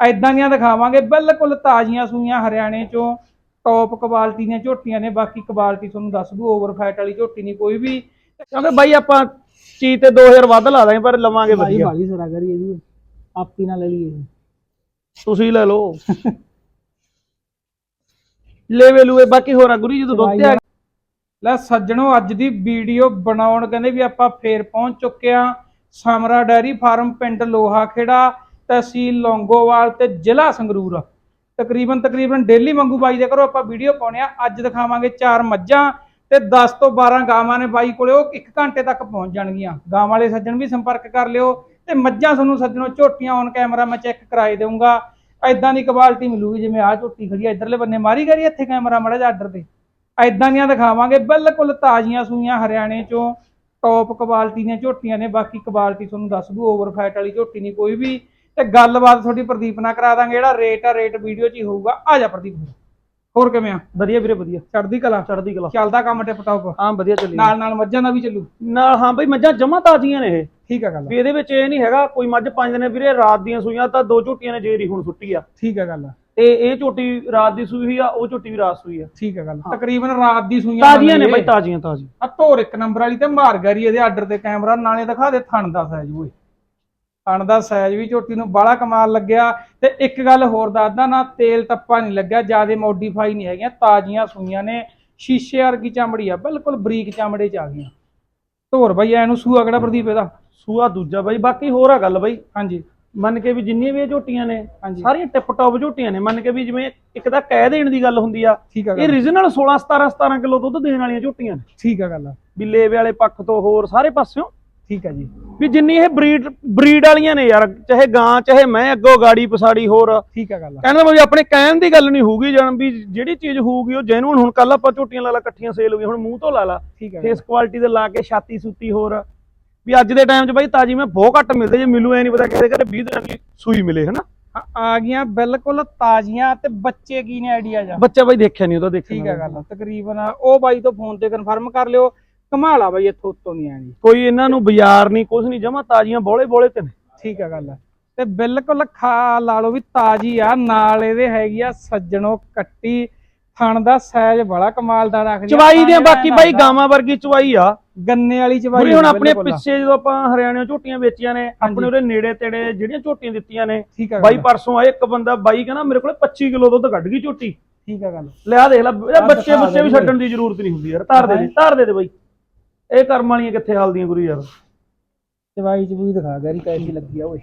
ਐਦਾਂ ਦੀਆਂ ਦਿਖਾਵਾਂਗੇ ਬਿਲਕੁਲ ਤਾਜ਼ੀਆਂ ਸੂਈਆਂ ਹਰਿਆਣੇ ਚੋਂ ਟੌਪ ਕੁਆਲਿਟੀ ਦੀਆਂ ਝੋਟੀਆਂ ਨੇ ਬਾਕੀ ਕੁਆਲਿਟੀ ਤੁਹਾਨੂੰ ਦੱਸ ਦੂ ਓਵਰ ਫੈਟ ਵਾਲੀ ਝੋਟੀ ਨਹੀਂ ਕੋਈ ਵੀ। ਕਿਉਂਕਿ ਬਾਈ ਆਪਾਂ ਚੀਜ਼ ਤੇ 2000 ਵੱਧ ਲਾ ਦਾਂਗੇ ਪਰ ਲਵਾਂਗੇ ਵਧੀਆ। ਬਾਲੀ ਸਰਾ ਕਰੀ ਇਹਦੀ ਆਪੀ ਨਾ ਲੈ ਲਈਏ। ਤੁਸੀਂ ਲੈ ਲਓ। ਲੈਵੇ ਲੂਏ ਬਾਕੀ ਹੋਰ ਗੁਰੀ ਜਦੋਂ ਦੁੱਧ ਤੇ ਆ ਲੈ ਸੱਜਣੋ ਅੱਜ ਦੀ ਵੀਡੀਓ ਬਣਾਉਣ ਕਹਿੰਦੇ ਵੀ ਆਪਾਂ ਫੇਰ ਪਹੁੰਚ ਚੁੱਕੇ ਆ ਸਮਰਾ ਡੈਰੀ ਫਾਰਮ ਪਿੰਡ ਲੋਹਾ ਖੇੜਾ ਤਹਿਸੀਲ ਲੌਂਗੋਵਾਲ ਤੇ ਜ਼ਿਲ੍ਹਾ ਸੰਗਰੂਰ। ਤਕਰੀਬਨ ਤਕਰੀਬਨ ਡੇਲੀ ਮੰਗੂ ਬਾਈ ਦੇ ਕਰੋ ਆਪਾਂ ਵੀਡੀਓ ਪਾਉਣੇ ਆ। ਅੱਜ ਦਿਖਾਵਾਂਗੇ ਚਾਰ ਮੱਝਾਂ ਤੇ 10 ਤੋਂ 12 ਗਾਵਾਂ ਨੇ ਬਾਈ ਕੋਲੇ। ਉਹ 1 ਘੰਟੇ ਤੱਕ ਪਹੁੰਚ ਜਾਣਗੀਆਂ। ਗਾਵਾਂ ਵਾਲੇ ਸੱਜਣ ਵੀ ਸੰਪਰਕ ਕਰ ਲਿਓ ਤੇ ਮੱਝਾਂ ਤੁਹਾਨੂੰ ਸੱਜਣੋ, ਝੋਟੀਆਂ ਔਨ ਕੈਮਰਾ ਮੈਂ ਚੈੱਕ ਕਰਾਈ ਦੇਵਾਂਗਾ ਐਦਾਂ ਦੀ ਕੁਆਲਿਟੀ ਮਿਲੂਗੀ, ਜਿਵੇਂ ਆਹ ਝੋਟੀ ਖੜੀ ਆ, ਇਧਰਲੇ ਬੰਨੇ ਮਾਰੀ ਕਰੀ ਇੱਥੇ ਕੈਮਰਾ ਮੜਾ ਜਾ ਆਰਡਰ ਤੇ। ਐਦਾਂ ਦੀਆਂ ਦਿਖਾਵਾਂਗੇ, ਬਿਲਕੁਲ ਤਾਜ਼ੀਆਂ ਸੂਈਆਂ ਹਰਿਆਣੇ ਚੋਂ। ਟੌਪ ਕੁਆਲਿਟੀ ਦੀਆਂ ਝੋਟੀਆਂ ਨੇ, ਬਾਕੀ ਕੁਆਲਿਟੀ ਤੁਹਾਨੂੰ ਦੱਸ ਦੂ ਓਵਰ ਫੈਟ ਵਾਲੀ ਝੋਟੀ ਨਹੀਂ, ਕੋਈ ਵੀ ਤੇ ਗੱਲਬਾਤ ਤੁਹਾਡੀ ਪ੍ਰਦੀਪ ਨਾਲ ਕਰਾ ਦਾਂਗੇ ਜਿਹੜਾ ਰੇਟ ਆ ਰੇਟ ਵੀਡੀਓ 'ਚ ਹੀ ਹੋਊਗਾ। ਆ ਜਾ ਪ੍ਰਦੀਪ ਹੋਰ ਕਿਵੇਂ ਆ? ਵਧੀਆ ਵੀਰੇ ਵਧੀਆ। ਚੜਦੀ ਕਲਾ? ਚੜਦੀ ਕਲਾ। ਚੱਲਦਾ ਕੰਮ ਟਿਪ ਟੌਪ ਹਾਂ ਵਧੀਆ ਚੱਲੀ। ਨਾਲ ਨਾਲ ਮੱਝਾਂ ਦਾ ਵੀ ਚੱਲੂ? ਨਾਲ ਹਾਂ ਬਈ ਮੱਝਾਂ ਜਮਾ ਤਾਜ਼ੀਆਂ ਨੇ ਇਹ। ਠੀਕ ਆ ਗੱਲ ਵੀ ਇਹਦੇ ਵਿੱਚ ਇਹ ਨਹੀਂ ਹੈਗਾ ਕੋਈ ਮੱਝ ਪੰਜ ਦਿਨੇ ਵੀਰੇ ਰਾਤ ਦੀਆਂ ਸੂਈਆਂ ਤਾਂ ਦੋ ਝੋਟੀਆਂ ਨੇ ਜੇਰੀ ਹੁਣ ਸੁੱਟੀ ਆ। ਠੀਕ ਆ ਗੱਲ ਤੇ ਇਹ ਝੋਟੀ ਰਾਤ ਦੀ ਸੂਈ ਹੋਈ ਆ ਉਹ ਝੋਟੀ ਵੀ ਰਾਤ ਸੂਈ ਆ। ਠੀਕ ਆ ਗੱਲ ਤਕਰੀਬਨ ਰਾਤ ਦੀ ਸੂਈਆਂ ਤਾਜ਼ੀਆਂ ਨੇ ਬਈ। ਤਾਜ਼ੀਆਂ ਤਾਜ਼ੀਆਂ। ਆ ਧੋਰ ਇੱਕ ਨੰਬਰ ਵਾਲੀ ਤੇ ਮਾਰ ਗਰੀ ਇਹਦੇ ਆਰਡਰ ਤੇ ਕੈਮਰਾ ਨਾਲੇ ਦਿਖਾ ਦੇ ਥਣ ਦਾ ਸਾਈਜ਼ ਓਏ। ਥਣ ਦਾ ਸਾਈਜ਼ ਵੀ ਝੋਟੀ ਨੂੰ ਬਾਲਾ ਕਮਾਲ ਲੱਗਿਆ। ਤੇ ਇੱਕ ਗੱਲ ਹੋਰ ਦੱਸਦਾ ਨਾ ਤੇਲ ਟੱਪਾ ਨਹੀਂ ਲੱਗਿਆ ਜਿਆਦੇ ਮੋਡੀਫਾਈ ਨਹੀਂ ਹੈਗੀਆਂ ਤਾਜ਼ੀਆਂ ਸੂਈਆਂ ਨੇ। ਸ਼ੀਸ਼ੇ ਵਰਗੀ ਚਮੜੀ ਆ ਬਿਲਕੁਲ ਬਰੀਕ ਚਮੜੇ ਚ ਆ ਗਈਆਂ। ਧੋਰ ਬਈ ਐਨੂੰ ਸੂਆ ਕਿਹੜਾ ਪ੍ਰਦੀਪ ਇਹਦਾ? ਸੂਆ ਦੂਜਾ ਬਈ ਬਾਕੀ ਹੋਰ ਆ ਗੱਲ ਬਈ। ਹਾਂਜੀ। ਮੰਨ ਕੇ ਵੀ ਜਿੰਨੀਆਂ ਵੀ ਇਹ ਝੋਟੀਆਂ ਨੇ ਸਾਰੀਆਂ ਟਿਪ ਟੌਪ ਝੋਟੀਆਂ ਨੇ। ਮੰਨ ਕੇ ਵੀ ਜਿਵੇਂ ਇੱਕ ਤਾਂ ਕਹਿ ਦੇਣ ਦੀ ਗੱਲ ਹੁੰਦੀ ਆ ਆ ਇਹ ਰੀਜਨਲ 16 17 17 ਕਿਲੋ ਦੁੱਧ ਦੇਣ ਵਾਲੀਆਂ ਝੋਟੀਆਂ ਨੇ। ਠੀਕ ਆ ਗੱਲ ਵੀ ਲੇਵੇ ਵਾਲੇ ਪੱਖ ਤੋਂ ਹੋਰ ਸਾਰੇ ਪਾਸਿਓਂ ਠੀਕ ਆ ਜੀ। ਵੀ ਜਿੰਨੀ ਇਹ ਬਰੀਡ ਬਰੀਡ ਵਾਲੀਆਂ ਨੇ ਯਾਰ ਚਾਹੇ ਗਾਂ ਚਾਹੇ ਮੈਂ ਅੱਗੋਂ ਗਾੜੀ ਪਸਾੜੀ ਹੋਰ। ਠੀਕ ਆ ਗੱਲ ਕਹਿੰਦਾ ਵੀ ਆਪਣੇ ਕਹਿਣ ਦੀ ਗੱਲ ਨਹੀਂ ਹੋਊਗੀ ਜਾਨ ਵੀ ਜਿਹੜੀ ਚੀਜ਼ ਹੋਊਗੀ ਉਹ ਜੈਨੂਨ ਹੁਣ ਕੱਲ ਆਪਾਂ ਝੋਟੀਆਂ ਲਾ ਲਾ ਇਕੱਠੀਆਂ ਸੇਲ ਹੋ ਗਈਆਂ ਹੁਣ ਮੂੰਹ ਤੋਂ ਲਾ ਲਾ। ਫੇਸ ਕੁਆਲਿਟੀ ਦੇ ਲਾ ਕੇ ਛਾਤੀ ਸੂਤੀ ਹੋਰ। ਵੀ ਅੱਜ ਦੇ ਟਾਈਮ 'ਚ ਬਾਈ ਤਾਜੀ ਮੈਂ ਬਹੁਤ ਘੱਟ ਮਿਲਦੇ ਜੇ ਮਿਲੂ ਐ ਨਹੀਂ ਪਤਾ ਕਿਸੇ ਘਰੇ 20 ਦਿਨਾਂ ਦੀ ਸੂਈ ਮਿਲੇ ਹਨਾ? ਆ- ਆ ਗਈਆਂ ਬਿਲਕੁਲ ਤਾਜ਼ੀਆਂ ਤੇ ਬੱਚੇ ਕੀ ਨੇ ਆਈਡੀਆ ਜਾ? ਬੱਚਾ ਬਾਈ ਦੇਖਿਆ ਨਹੀਂ ਉਹਦਾ ਦੇਖਿਆ ਠੀਕ ਹੈ ਗੱਲ ਤਕਰੀਬਨ ਉਹ ਬਾਈ ਤੋਂ ਫੋਨ ਤੇ ਕਨਫਰਮ ਕਰ ਲਿਓ। ਕਮਾਲਾ ਬਾਈ ਇੱਥੋਂ ਉੱਤੋਂ ਨਹੀਂ ਆਣੀ ਕੋਈ ਇਹਨਾਂ ਨੂੰ ਬਾਜ਼ਾਰ ਨਹੀਂ ਕੁਝ ਨਹੀਂ ਜਮਾ ਤਾਜ਼ੀਆਂ ਬੋਲੇ ਬੋਲੇ ਤੇ ਨੇ। ਠੀਕ ਹੈ ਗੱਲ ਤੇ ਬਿਲਕੁਲ ਖਾ ਲਾ ਲਓ ਵੀ ਤਾਜੀ ਆ ਨਾਲ ਇਹਦੇ ਹੈਗੀ ਆ ਸੱਜਣੋ ਕੱਟੀ ਥਣ ਦਾ ਸਾਈਜ਼ ਬੜਾ ਕਮਾਲ ਦਾ ਰੱਖਦੀ ਆ। ਚਵਾਈ ਦੀਆਂ ਬਾਕੀ ਬਾਈ ਗਾਵਾਂ ਵਰਗੀ ਚਵਾਈ ਆ। ਗੰਨੇ ਵਾਲੀ ਚਵਾਈ ਹੁਣ ਆ ਆਪਣੇ। ਪਿੱਛੇ ਜਦੋਂ ਆਪਾਂ ਹਰਿਆਣੇ ਝੋਟੀਆਂ ਵੇਚੀਆਂ ਨੇ ਆਪਣੇ ਉਹਦੇ ਨੇੜੇ ਤੇੜੇ ਜਿਹੜੀਆਂ ਝੋਟੀਆਂ ਦਿੱਤੀਆਂ ਨੇ ਬਾਈ ਪਰਸੋਂ ਆਏ ਇੱਕ ਬੰਦਾ ਬਾਈ ਕਹਿੰਦਾ ਮੇਰੇ ਕੋਲੇ 25 ਕਿਲੋ ਦੁੱਧ ਕੱਢ ਗਈ ਝੋਟੀ। ਠੀਕ ਹੈ ਗੱਲ ਲਿਆ ਦੇਖ ਲੈ ਬੱਚੇ ਬੱਚੇ ਵੀ ਛੱਡਣ ਦੀ ਜ਼ਰੂਰਤ ਨਹੀਂ ਹੁੰਦੀ ਯਾਰ ਧਾਰ ਦੇ ਦੇ ਧਾਰ ਦੇ ਦੇ ਬਾਈ। ਇਹ ਕਰਮ ਵਾਲੀਆਂ ਕਿੱਥੇ ਹਾਲਦੀਆਂ ਗੁਰੂ ਯਾਰ? ਚਵਾਈ ਚਬੂਈ ਦਿਖਾ ਗੈਰੀ ਕੈਸੀ ਲੱਗੀ ਆ ਓਏ।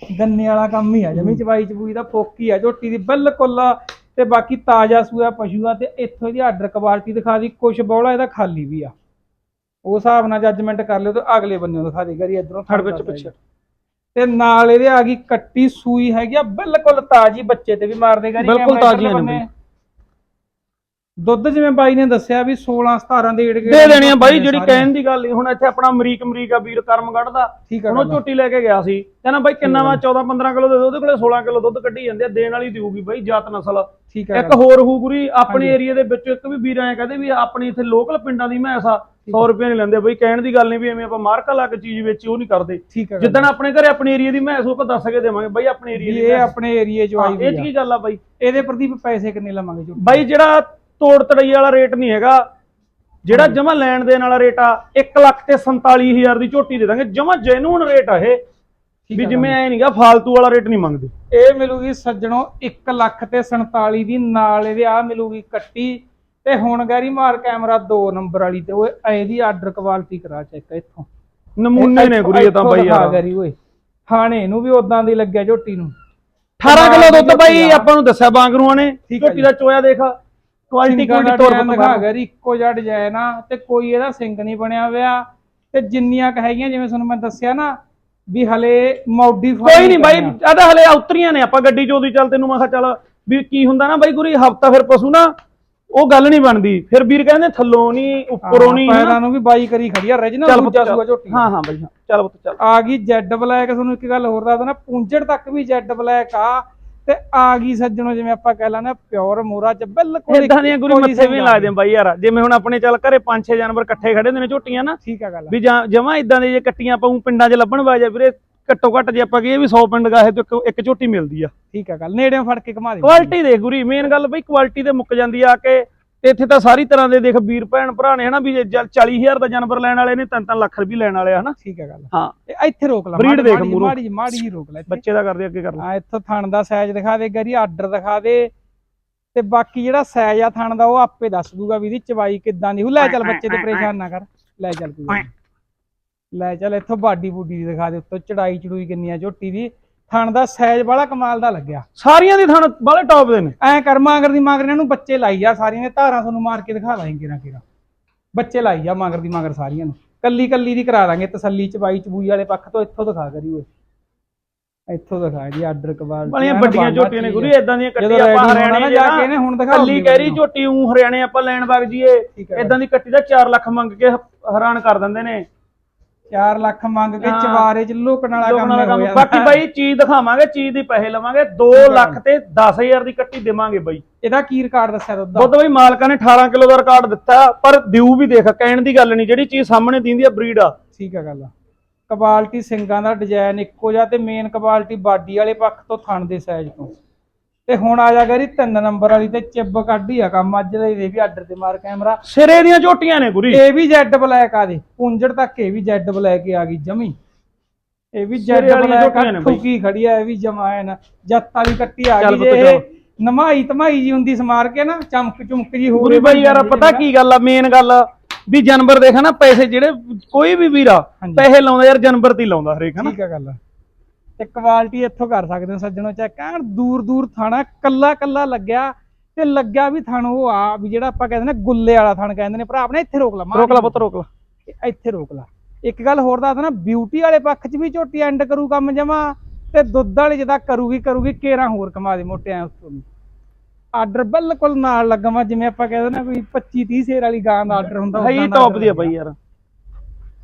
ਗੰਨੇ ਵਾਲਾ ਕੰਮ ਹੀ ਆ ਜਮੀ ਚਵਾਈ ਚਬੂਈ ਦਾ ਫੋਕੀ ਆ ਝੋਟੀ ਦੀ ਬਿਲਕੁਲ ਤੇ ਬਾਕੀ ਤਾਜ਼ਾ ਸੂਆ ਪਸ਼ੂ ਆ ਤੇ ਇੱਥੋਂ ਦੀ ਆਰਡਰ ਕੁਆਲਿਟੀ ਦਿਖਾ ਦੀ ਕੁਛ ਬੌਲਾ ਇਹਦਾ ਖਾਲੀ ਵੀ ਆ। ਉਸ ਹਿਸਾਬ ਨਾਲ ਜੱਜਮੈਂਟ ਕਰ ਲਿਓ ਤੇ ਅਗਲੇ ਬੰਨਿਓ ਦਿਖਾ ਦੇ ਗਰੀ ਇਧਰੋਂ ਥੜ ਵਿੱਚ ਪਿੱਛੇ। ਤੇ ਨਾਲ ਇਹਦੇ ਆ ਗਈ ਕੱਟੀ ਸੂਈ ਹੈਗੀ ਆ ਬਿਲਕੁਲ ਤਾਜ਼ੀ ਬੱਚੇ ਤੇ ਵੀ ਮਾਰ ਦੇ ਗਰੀ ਬਿਲਕੁਲ ਤਾਜ਼ੀਆਂ ਨੇ। ਦੁੱਧ ਜਿਵੇਂ ਬਾਈ ਨੇ ਦੱਸਿਆ ਵੀ 16 17 ਦੇ ਏੜ ਦੇ ਦੇਣੀ ਆ ਬਾਈ ਜਿਹੜੀ ਕਹਿਣ ਦੀ ਗੱਲ ਨਹੀਂ ਹੁਣ ਇੱਥੇ ਆਪਣਾ ਅਮਰੀਕ ਅਮਰੀਕ ਆ ਵੀਰ ਕਰਮ ਕੱਢਦਾ। ਠੀਕ ਆ ਹੁਣ ਉਹ ਗੱਲ। ਝੋਟੀ ਲੈ ਕੇ ਗਿਆ ਸੀ। ਕਹਿੰਦਾ ਬਾਈ ਕਿੰਨਾ ਵਾ 14 15 ਕਿਲੋ ਦੇ ਦੋ ਉਹਦੇ ਕੋਲੇ 16 ਕਿਲੋ ਦੁੱਧ ਕੱਢੀ ਜਾਂਦੇ ਆ ਦੇਣ ਵਾਲੀ ਦਿਊਗੀ ਬਾਈ ਜਾਤ ਨਸਲ। ਠੀਕ ਇੱਕ ਹੋਰ ਹੂਗਰੀ ਆਪਣੇ ਏਰੀਆ ਦੇ ਵਿੱਚ ਇੱਕ ਵੀ ਵੀਰ ਐ ਕਹਿੰਦੇ ਵੀ ਆਪਣੇ ਇੱਥੇ ਲੋਕਲ ਪਿੰਡਾਂ ਦੀ ਮੈਸ ਆ 100 ਰੁਪਏ ਨਹੀਂ ਲੈਂਦੇ ਬਈ ਕਹਿਣ ਦੀ ਗੱਲ ਨਹੀਂ ਵੀ ਐਵੇਂ ਆਪਾਂ ਮਾਰਕਾ ਲਾ ਕੇ ਚੀਜ਼ ਵੇਚੀ ਉਹ ਨਹੀਂ ਕਰਦੇ। ਜਿੱਦਣ ਆਪਣੇ ਘਰੇ ਆਪਣੇ ਏਰੀਆ ਦੀ ਮੈਸ ਉਹ ਆਪਾਂ ਦੱਸ ਕੇ ਦੇਵਾਂਗੇ ਬਈ ਆਪਣੇ ਏਰੀਆ ਦੀ ਇਹ ਆਪਣੇ ਏਰੀਏ ਚ ਆਈ ਇਹ ਕੀ ਗੱਲ ਆ ਬਾਈ? ਇਹਦੇ ਪ੍ਰਦੀਪ ਪੈਸੇ ਕਿੰਨੇ ਲਵਾਂਗੇ ਜੋ ਬਾਈ ਜਿਹੜਾ ਤੋੜ ਤੜਈ ਵਾਲਾ ਰੇਟ ਨਹੀਂ ਹੈਗਾ। ਜਿਹੜਾ ਜਮਾ ਲੈਣ ਦੇਣ ਵਾਲਾ ਰੇਟ ਆ 1 ਲੱਖ ਤੇ 47000 ਦੀ ਝੋਟੀ ਦੇ ਦਾਂਗੇ। ਜਮਾ ਜੈਨੂਨ ਰੇਟ ਆ ਇਹ। ਵੀ ਜਿਵੇਂ ਐ ਨਹੀਂਗਾ ਫਾਲਤੂ ਵਾਲਾ ਰੇਟ ਨਹੀਂ ਮੰਗਦੇ। ਇਹ ਮਿਲੂਗੀ ਸੱਜਣੋ 1 ਲੱਖ ਤੇ 47 ਦੀ ਨਾਲ ਇਹਦੇ ਆ ਮਿਲੂਗੀ ਕੱਟੀ। ਤੇ ਹੁਣ ਗੈਰੀ ਮਾਰ ਕੈਮਰਾ 2 ਨੰਬਰ ਵਾਲੀ ਤੇ ਓਏ ਇਹਦੀ ਆਰਡਰ ਕੁਆਲਿਟੀ ਕਰਾ ਚੈੱਕ ਇੱਥੋਂ। ਨਮੂਨੇ ਨੇ ਗੁਰੀ ਇਹ ਤਾਂ ਬਾਈ ਯਾਰ। ਗੈਰੀ ਓਏ। ਥਾਣੇ ਨੂੰ ਵੀ ਉਦਾਂ ਦੀ ਲੱਗਿਆ ਝੋਟੀ ਨੂੰ। 18 ਕਿਲੋ ਦੁੱਧ ਬਾਈ। ਆਪਾਂ ਨੂੰ ਦੱਸਿਆ ਬਾਂਗਰੂਆਂ ਨੇ। ਝੋਟੀ ਦਾ ਚੋਇਆ ਦੇਖ। ਕੁਆਲਿਟੀ ਕੁਆਲਿਟੀ ਤੋਰ ਪਤ ਦਿਖਾ ਗੈਰੀ ਇੱਕੋ ਜਿਹਾ ਡਿਜ਼ਾਈਨ ਆ ਤੇ ਕੋਈ ਇਹਦਾ ਸਿੰਗ ਨਹੀਂ ਬਣਿਆ ਹੋਇਆ ਤੇ ਜਿੰਨੀਆਂ ਕ ਹੈਗੀਆਂ ਜਿਵੇਂ ਤੁਹਾਨੂੰ ਮੈਂ ਦੱਸਿਆ ਨਾ ਵੀ ਹਲੇ ਮੋਡੀਫਾਈ ਕੋਈ ਨਹੀਂ ਬਾਈ ਆਦਾ ਹਲੇ ਉਤਰੀਆਂ ਨੇ ਆਪਾਂ ਗੱਡੀ ਚੋਂ ਦੀ ਚੱਲ ਤੈਨੂੰ ਮੈਂ ਕਿਹਾ ਚੱਲ ਵੀ ਕੀ ਹੁੰਦਾ ਨਾ ਬਾਈ ਗੁਰੀ ਹਫਤਾ ਫਿਰ ਪਸ਼ੂ ਨਾ ਉਹ ਗੱਲ ਨਹੀਂ ਬਣਦੀ। ਫਿਰ ਵੀਰ ਕਹਿੰਦੇ ਥੱਲੋਂ ਨਹੀਂ ਉੱਪਰੋਂ ਨਹੀਂ ਪੈਰਾਂ ਨੂੰ ਵੀ ਬਾਈ ਕਰੀ ਖੜੀ ਆ ਚੱਲ ਦੂਜਾ ਸੂਆ ਝੋਟੀ। ਹਾਂ ਹਾਂ ਬਾਈ ਹਾਂ। ਚੱਲ ਪੁੱਤ ਚੱਲ। ਆ ਗਈ ਜੈਡ ਬਲੈਕ ਤੁਹਾਨੂੰ ਇੱਕ ਗੱਲ ਹੋਰ ਦੱਸ ਦਣਾ ਪੂੰਝੜ ਤੱਕ ਵੀ ਜੈਡ ਬਲੈਕ ਆ। ਤੇ ਆ ਗਈ ਸੱਜਣੋ ਜਿਵੇਂ ਆਪਾਂ ਕਹਿ ਲਾਂਗੇ ਪਿਓਰ ਮੋਰਾ ਚ ਬਿਲਕੁਲ ਇਦਾਂ ਦੀਆਂ ਗੁਰੀ ਮੱਥੇ ਵੀ ਲੱਗਦੇ ਬਾਈ ਯਾਰ। ਜਿਵੇਂ ਹੁਣ ਆਪਣੇ ਚੱਲ ਘਰੇ ਪੰਜ ਛੇ ਜਾਨਵਰ ਇਕੱਠੇ ਖੜੇ ਹੁੰਦੇ ਨੇ ਝੋਟੀਆਂ ਨਾ ਠੀਕ ਆ ਗੱਲ ਵੀ ਜਮਾ ਇਦਾਂ ਦੇ ਜੇ ਕੱਟੀਆਂ ਪਾਉ ਪਿੰਡਾਂ 'ਚ ਲੱਭਣ ਵਾਜਾ ਵੀਰੇ ਘੱਟੋ ਘੱਟ ਜੇ ਆਪਾਂ ਕਹੀਏ ਵੀ 100 ਪਿੰਡ ਗਾਹੇ ਤੋਂ ਇੱਕ- ਇੱਕ ਝੋਟੀ ਮਿਲਦੀ ਆ। ਠੀਕ ਆ ਗੱਲ ਨੇੜਿਓਂ ਫੜ ਕੇ ਘੁਮਾ ਦੇ ਕੁਆਲਿਟੀ ਦੇਖ ਗੁਰੀ ਮੇਨ ਗੱਲ ਬਈ ਕੁਆਲਿਟੀ ਤੇ ਮੁੱਕ ਜਾਂਦੀ ਆ ਕਿ ਤੇ ਇੱਥੇ ਤਾਂ ਸਾਰੀ ਤਰ੍ਹਾਂ ਦੇ ਦੇਖ ਵੀਰ ਭੈਣ ਭਰਾ ਨੇ ਹਨਾ ਵੀ ਜੇ ਜਲ- 40000 ਦਾ ਜਾਨਵਰ ਲੈਣ ਵਾਲੇ ਨੇ ਤਿੰਨ ਤਿੰਨ ਲੱਖ ਰੁਪਏ ਲੈਣ ਵਾਲੇ ਹਨਾ। ਠੀਕ ਆ ਗੱਲ। ਹਾਂ। ਇਹ ਇੱਥੇ ਰੋਕ ਲਾ Breed ਮਾੜੀ- ਦੇਖ ਮਾੜੀ- ਰੋਕ ਲੈ। ਬੱਚੇ ਦਾ ਕਰਦੇ ਅੱਗੇ ਕਰ ਲਾ। ਆ ਇੱਥੋਂ ਥਣ ਦਾ ਸਾਈਜ਼ ਦਿਖਾ ਦੇ ਗਰੀ ਆਰਡਰ ਦਿਖਾ ਦੇ ਤੇ ਬਾਕੀ ਜਿਹੜਾ ਸਾਈਜ਼ ਆ ਥਣ ਦਾ ਉਹ ਆਪੇ ਦੱਸ ਦੂਗਾ ਵੀ ਇਹਦੀ ਚਵਾਈ ਕਿੱਦਾਂ ਦੀ। ਹੋ ਲੈ ਚੱਲ ਬੱਚੇ ਤੇ ਪਰੇਸ਼ਾਨ ਨਾ ਕਰ। ਲੈ ਚੱਲ ਕੋਈ। ਲੈ ਚੱਲ ਇੱਥੋਂ ਬਾਡੀ ਬੂਡੀ ਦੀ ਦਿਖਾ ਦੇ ਉੱਤੋਂ ਚੜਾਈ ਚੜੂਈ ਕਿੰਨੀ ਆ ਝੋਟੀ ਦੀ। ਥਣ ਦਾ ਸਾਈਜ਼ ਬੜਾ ਕਮਾਲ ਦਾ ਲੱਗਿਆ। ਸਾਰੀਆਂ ਦੀ ਥਣ ਬਾਲੇ ਟੌਪ ਦੇ ਨੇ। ਐ ਕਰ ਮਾਂਗਰ ਦੀ ਮਾਂਗਰ ਨੂੰ ਬੱਚੇ ਲਾਈ ਆ ਸਾਰੀਆਂ ਦੇ ਧਾਰਾਂ ਤੁਹਾਨੂੰ ਮਾਰ ਕੇ ਦਿਖਾ ਦਾਂਗੇ ਕਿਰਾ ਕਿਰਾ ਬੱਚੇ ਲਾਈ ਆ ਮਾਂਗਰ ਦੀ ਮਾਂਗਰ ਸਾਰੀਆਂ ਨੂੰ। ਕੱਲੀ ਕੱਲੀ ਦੀ ਕਰਾ ਦਾਂਗੇ ਤਸੱਲੀ ਚਬਾਈ ਚਬੂਈ ਵਾਲੇ ਪੱਖ ਤੋਂ ਇੱਥੋਂ ਦਿਖਾ ਕਰੀ ਓਏ। ਇੱਥੋਂ ਦਿਖਾ ਜੀ ਆਰਡਰ ਕਬਾਲ ਬੜੀਆਂ ਵੱਡੀਆਂ ਝੋਟੀਆਂ ਨੇ ਗੁਰੀ ਇਦਾਂ ਦੀਆਂ ਕੱਟੀ ਆਪਾਂ ਹਰਿਆਣੇ ਨਾ ਜਾ ਜਾ ਕੇ ਇਹਨੇ ਹੁਣ ਦਿਖਾ ਕੱਲੀ ਕਹਿਰੀ ਝੋਟੀ ਉਂ ਹਰਿਆਣੇ ਆਪਾਂ ਲੈਣ ਵਗ ਜੀਏ ਇਦਾਂ ਦੀ ਕੱਟੀ ਦਾ 4 ਲੱਖ ਮੰਗ ਕੇ ਹੈਰਾਨ ਕਰ ਦਿੰਦੇ ਨੇ। 4 ਲੱਖ ਮੰਗ ਕੇ ਹਾਂ। ਚਵਾਰੇ ਚ ਲੁਕਣ ਵਾਲਾ ਲੋਕਾਂ ਕੰਮ ਕੰਮ। ਹੋਇਆ। ਬਾਕੀ ਬਾਈ ਚੀਜ਼ ਦਿਖਾਵਾਂਗੇ ਚੀਜ਼ ਦੀ ਪੈਸੇ ਲਵਾਂਗੇ। 2 ਲੱਖ ਤੇ 10000 ਦੀ ਕੱਟੀ ਦੇਵਾਂਗੇ ਬਾਈ। ਇਹਦਾ ਕੀ ਰਿਕਾਰਡ ਦੱਸਿਆ ਦੁੱਧ ਦਾ? ਦੁੱਧ ਬਈ ਮਾਲਕਾਂ ਨੇ 18 ਕਿਲੋ ਦਾ ਰਿਕਾਰਡ ਦਿੱਤਾ ਪਰ ਦਿਊ ਵੀ ਦੇਖ ਕਹਿਣ ਦੀ ਗੱਲ ਨਹੀਂ ਜਿਹੜੀ ਚੀਜ਼ ਸਾਹਮਣੇ ਦਿੰਦੀ ਆ ਬਰੀਡ ਆ। ਠੀਕ ਆ ਗੱਲ ਕਬਾਲਟੀ ਸਿੰਗਾਂ ਦਾ ਡਿਜ਼ਾਈਨ ਇੱਕੋ ਜਿਹਾ ਤੇ ਮੇਨ ਕਬਾਲਟੀ ਬਾਡੀ ਵਾਲੇ ਪੱਖ ਤੋਂ ਥਣ ਦੇ ਸਾਈਜ਼ ਤੋਂ। ਤੇ ਹੁਣ ਆ ਜਾ ਗਰੀ ਤਿੰਨ ਨੰਬਰ ਵਾਲੀ ਤੇ ਚਿੱਬ ਕੱਢੀ ਆ ਕੰਮ ਅੱਜ ਦੇ ਇਹ ਵੀ ਆਰਡਰ ਤੇ ਮਾਰ ਕੈਮਰਾ। ਸਿਰੇ ਦੀਆਂ ਝੋਟੀਆਂ ਨੇ ਗੁਰੀ ਇਹ ਵੀ ਜੈਡ ਬਲੈਕ ਆ ਦੇ। ਪੁੰਜੜ ਤੱਕ ਇਹ ਵੀ ਜੈਡ ਬਲੈਕ ਆ ਗਈ ਜਮੀ। ਇਹ ਵੀ ਜੈਡ ਬਲੈਕ ਬਈ। ਠੁਕੀ ਖੜੀ ਆ ਇਹ ਵੀ ਜਮਾਇਨ ਜੱਤ ਵਾਲੀ ਕੱਟੀ ਆ ਗਈ ਜੇ ਨਮਾਈ ਧਮਾਈ ਜੀ ਹੁੰਦੀ ਸਮਾਰ ਕੇ ਨਾ ਚਮਕ ਚੁਮਕ ਜੀ ਹੋ ਗੁਰੀ ਬਾਈ ਯਾਰ ਪਤਾ ਕੀ ਗੱਲ ਆ ਮੇਨ ਗੱਲ ਵੀ ਜਾਨਵਰ ਦੇਖ ਨਾ ਪੈਸੇ ਜਿਹੜੇ ਕੋਈ ਵੀ ਵੀਰਾ। ਪੈਸੇ ਲਾਉਂਦਾ ਯਾਰ ਜਾਨਵਰ ਤੇ ਲਾਉਂਦਾ ਹਰੇਕ ਹਨਾ ਠੀਕ ਆ ਗੱਲ। ਤੇ ਕੁਆਲਿਟੀ ਇੱਥੋਂ ਕਰ ਸਕਦੇ ਹੋ ਸੱਜਣੋ ਚੈੱਕ ਐਨ ਦੂਰ ਦੂਰ ਥਾਣਾ ਕੱਲਾ ਕੱਲਾ ਲੱਗਿਆ ਤੇ ਲੱਗਿਆ ਵੀ ਥਣ ਉਹ ਆ ਵੀ ਜਿਹੜਾ ਆਪਾਂ ਕਹਿੰਦੇ ਨੇ ਗੁੱਲੇ ਵਾਲਾ ਥਣ ਕਹਿੰਦੇ ਨੇ ਭਰਾ ਆਪਣੇ ਇੱਥੇ ਰੋਕ ਲਾ ਰੋਕ ਲਾ ਪੁੱਤ ਰੋਕ ਲਾ। ਇੱਥੇ ਰੋਕ ਲਾ। ਇੱਕ ਗੱਲ ਹੋਰ ਦੱਸ ਨਾ ਬਿਊਟੀ ਵਾਲੇ ਪੱਖ 'ਚ ਵੀ ਝੋਟੀ ਐਂਡ ਕਰੂ ਕੰਮ ਜਮਾ ਤੇ ਦੁੱਧ ਵਾਲੀ ਜਿਹਦਾ ਕਰੂਗੀ ਕਰੂਗੀ ਕੇਰਾਂ ਹੋਰ ਕਮਾ ਦੇ ਮੋਟੇ ਐ ਦੀ ਆਰਡਰ ਬਿਲਕੁਲ ਨਾਲ ਲੱਗਵਾ ਜਿਵੇਂ ਆਪਾਂ ਕਹਿੰਦੇ ਨਾ ਵੀ 25 30 ਸੇਰ ਵਾਲੀ ਗਾਂ ਦਾ ਆਰਡਰ ਹੁੰਦਾ ਦਾ ਟੌਪ ਦੀ ਆ ਬਾਈ ਯਾਰ।